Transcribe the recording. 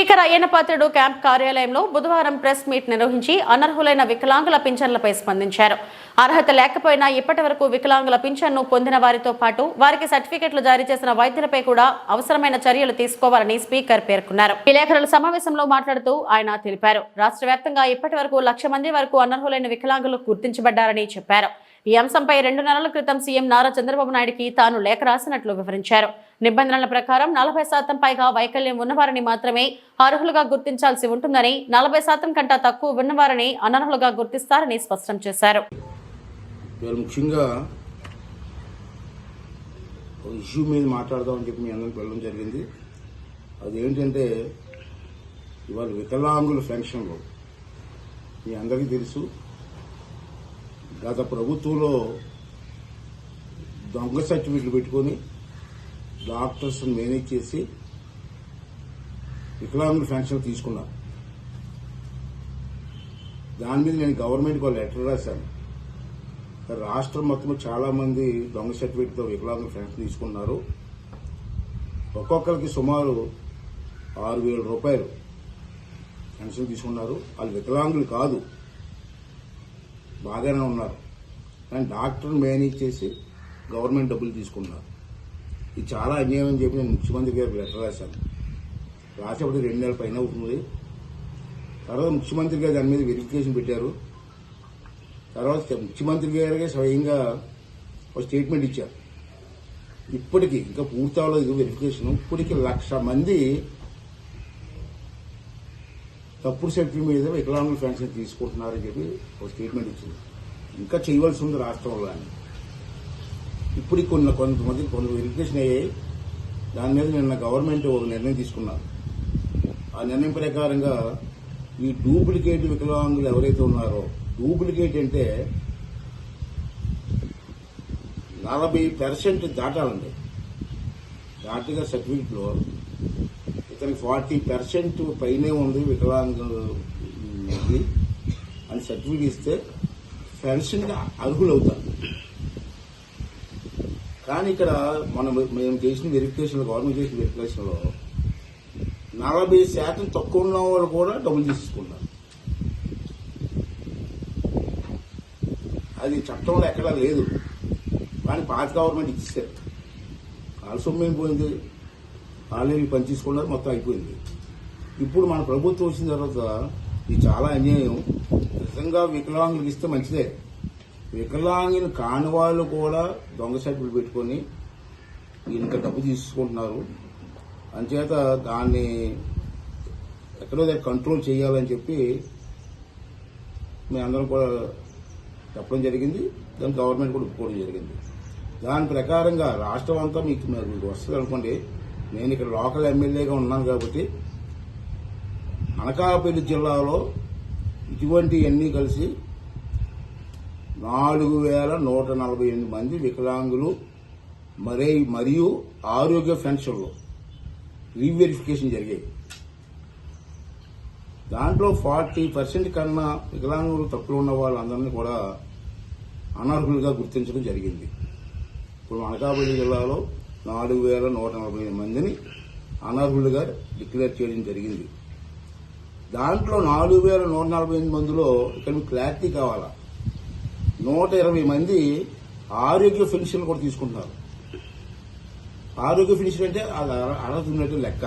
Speaker Ayyannapatrudu camp కార్యాలయంలో బుధవారం press meet నిర్వహించి అనర్హులైన వికలాంగుల పింఛన్లపై స్పందించారు. అర్హత లేకపోయినా ఇప్పటి వరకు వికలాంగుల పింఛన్ను పొందిన వారితో పాటు వారికి సర్టిఫికెట్లు జారీ చేసిన వైద్యులపై కూడా అవసరమైన చర్యలు తీసుకోవాలని స్పీకర్ పేర్కొన్నారు. విలేకరుల సమావేశంలో మాట్లాడుతూ ఆయన తెలిపారు. రాష్ట్ర వ్యాప్తంగా ఇప్పటి వరకు లక్ష మంది వరకు అనర్హులైన వికలాంగులు గుర్తించబడ్డారని చెప్పారు. ఈ అంశంపై రెండు నెలల క్రితం సీఎం నారా చంద్రబాబు నాయుడికి తాను లేఖ రాసినట్లు వివరించారు. నిబంధనల ప్రకారం నలభై శాతం పైగా వైకల్యం ఉన్నవారిని మాత్రమే అర్హులుగా గుర్తించాల్సి ఉంటుందని నలభై శాతం కంటే తక్కువ ఉన్నవారిని అనర్హులుగా గుర్తిస్తారని స్పష్టం చేశారు. ముఖ్యంగా ఇష్యూ మీద మాట్లాడదామని చెప్పి మీ అందరికి వెళ్ళడం జరిగింది. అదేంటంటే ఇవాళ వికలాంగుల పెన్షన్లు మీ అందరికీ తెలుసు. గత ప్రభుత్వంలో దొంగ సర్టిఫికెట్లు పెట్టుకొని డాక్టర్స్ మేనేజ్ చేసి వికలాంగుల ఫ్యాన్షన్ తీసుకున్నారు దాని మీద నేను గవర్నమెంట్కి ఒక లెటర్ రాశాను. రాష్ట్రం మొత్తం చాలా మంది దొంగ సర్టిఫికెట్తో వికలాంగుల ఫ్యాన్షన్ తీసుకున్నారు. ఒక్కొక్కరికి సుమారు ఆరు వేల రూపాయలు పెన్షన్ తీసుకున్నారు. వాళ్ళు వికలాంగులు కాదు. బాగానే ఉన్నారు. కానీ డాక్టర్ మేనేజ్ చేసి గవర్నమెంట్ డబ్బులు తీసుకున్నారు ఇది చాలా అన్యాయం అని చెప్పి నేను ముఖ్యమంత్రి గారికి లెటర్ రాశాను. రాసేపటికి రెండు నెలల పైన అవుతుంది. తర్వాత ముఖ్యమంత్రి గారు దాని మీద వెరిఫికేషన్ పెట్టారు. తర్వాత ముఖ్యమంత్రి గారికి స్వయంగా ఒక స్టేట్మెంట్ ఇచ్చారు. ఇప్పటికి ఇంకా పూర్తి అవ్వలేదు వెరిఫికేషన్. ఇప్పటికి లక్ష మంది తప్పుడు సెల్ఫీ మీద వికలాంగుల పెన్షన్ తీసుకుంటున్నారని చెప్పి ఒక స్టేట్మెంట్ ఇచ్చింది. ఇంకా చేయవలసి ఉంది రాష్ట్రంలో అని. ఇప్పుడు కొన్ని కొంతమంది కొన్ని వెరిఫికేషన్ అయ్యాయి. దాని మీద నిన్న గవర్నమెంట్ ఒక నిర్ణయం తీసుకున్నారు. ఆ నిర్ణయం ప్రకారంగా ఈ డూప్లికేట్ వికలాంగులు ఎవరైతే ఉన్నారో డూప్లికేట్ అంటే నలభై పర్సెంట్ దాటాలండి. దాటిగా సర్టిఫికెట్లో ఇతనికి ఫార్టీ పర్సెంట్ పైనే ఉంది వికలాంగులు అని సర్టిఫికెట్ ఇస్తే పెన్షన్గా అర్హులవుతారు. కానీ ఇక్కడ మనం మేము చేసిన వెరిఫికేషన్ గవర్నమెంట్ చేసిన వెరిఫికేషన్లో నలభై శాతం తక్కువ ఉన్న వాళ్ళు కూడా డబ్బులు తీసుకున్నారు అది చట్టంలో ఎక్కడా లేదు. కానీ పాత గవర్నమెంట్ ఇచ్చేసారు వాళ్ళ పోయింది? ఆన్లైన్ పని తీసుకున్నారు మొత్తం అయిపోయింది. ఇప్పుడు మన ప్రభుత్వం వచ్చిన తర్వాత ఇది చాలా అన్యాయం. నిజంగా వికలాంగులకు ఇస్తే మంచిదే. వికలాంగులు కాని వాళ్ళు కూడా దొంగ సర్టిఫికెట్ పెట్టుకొని ఇంత డబ్బు తీసుకుంటున్నారు. అంచేత దాన్ని ఎక్కడో దగ్గర కంట్రోల్ చేయాలని చెప్పి మేము అందరం కూడా చెప్పడం జరిగింది. దాని గవర్నమెంట్ కూడా ఒప్పుకోవడం జరిగింది. దాని ప్రకారంగా రాష్ట్రం అంతా మీకు మీరు మీకు వస్తుంది అనుకోండి నేను ఇక్కడ లోకల్ ఎమ్మెల్యేగా ఉన్నాను కాబట్టి అనకాపల్లి జిల్లాలో ఇటువంటివన్నీ కలిసి నాలుగు వేల నూట నలభై ఎనిమిది మంది వికలాంగులు మరే మరియు ఆరోగ్య పెన్షన్లు రీవెరిఫికేషన్ జరిగాయి. దాంట్లో ఫార్టీ పర్సెంట్ కన్నా వికలాంగులు తక్కువ ఉన్న వాళ్ళందరినీ కూడా అనర్హులుగా గుర్తించడం జరిగింది. ఇప్పుడు అనకాపల్లి జిల్లాలో నాలుగు వేల నూట నలభై మందిని అనర్హులుగా డిక్లేర్ చేయడం జరిగింది. దాంట్లో నాలుగు వేల నూట నలభై ఎనిమిది మందిలో ఇక్కడ మీకు క్లారిటీ కావాలా? నూట ఇరవై మంది ఆరోగ్య పెన్షన్ కూడా తీసుకుంటున్నారు. ఆరోగ్య పెన్షన్ అంటే అది అర్హత ఉన్నట్టు లెక్క.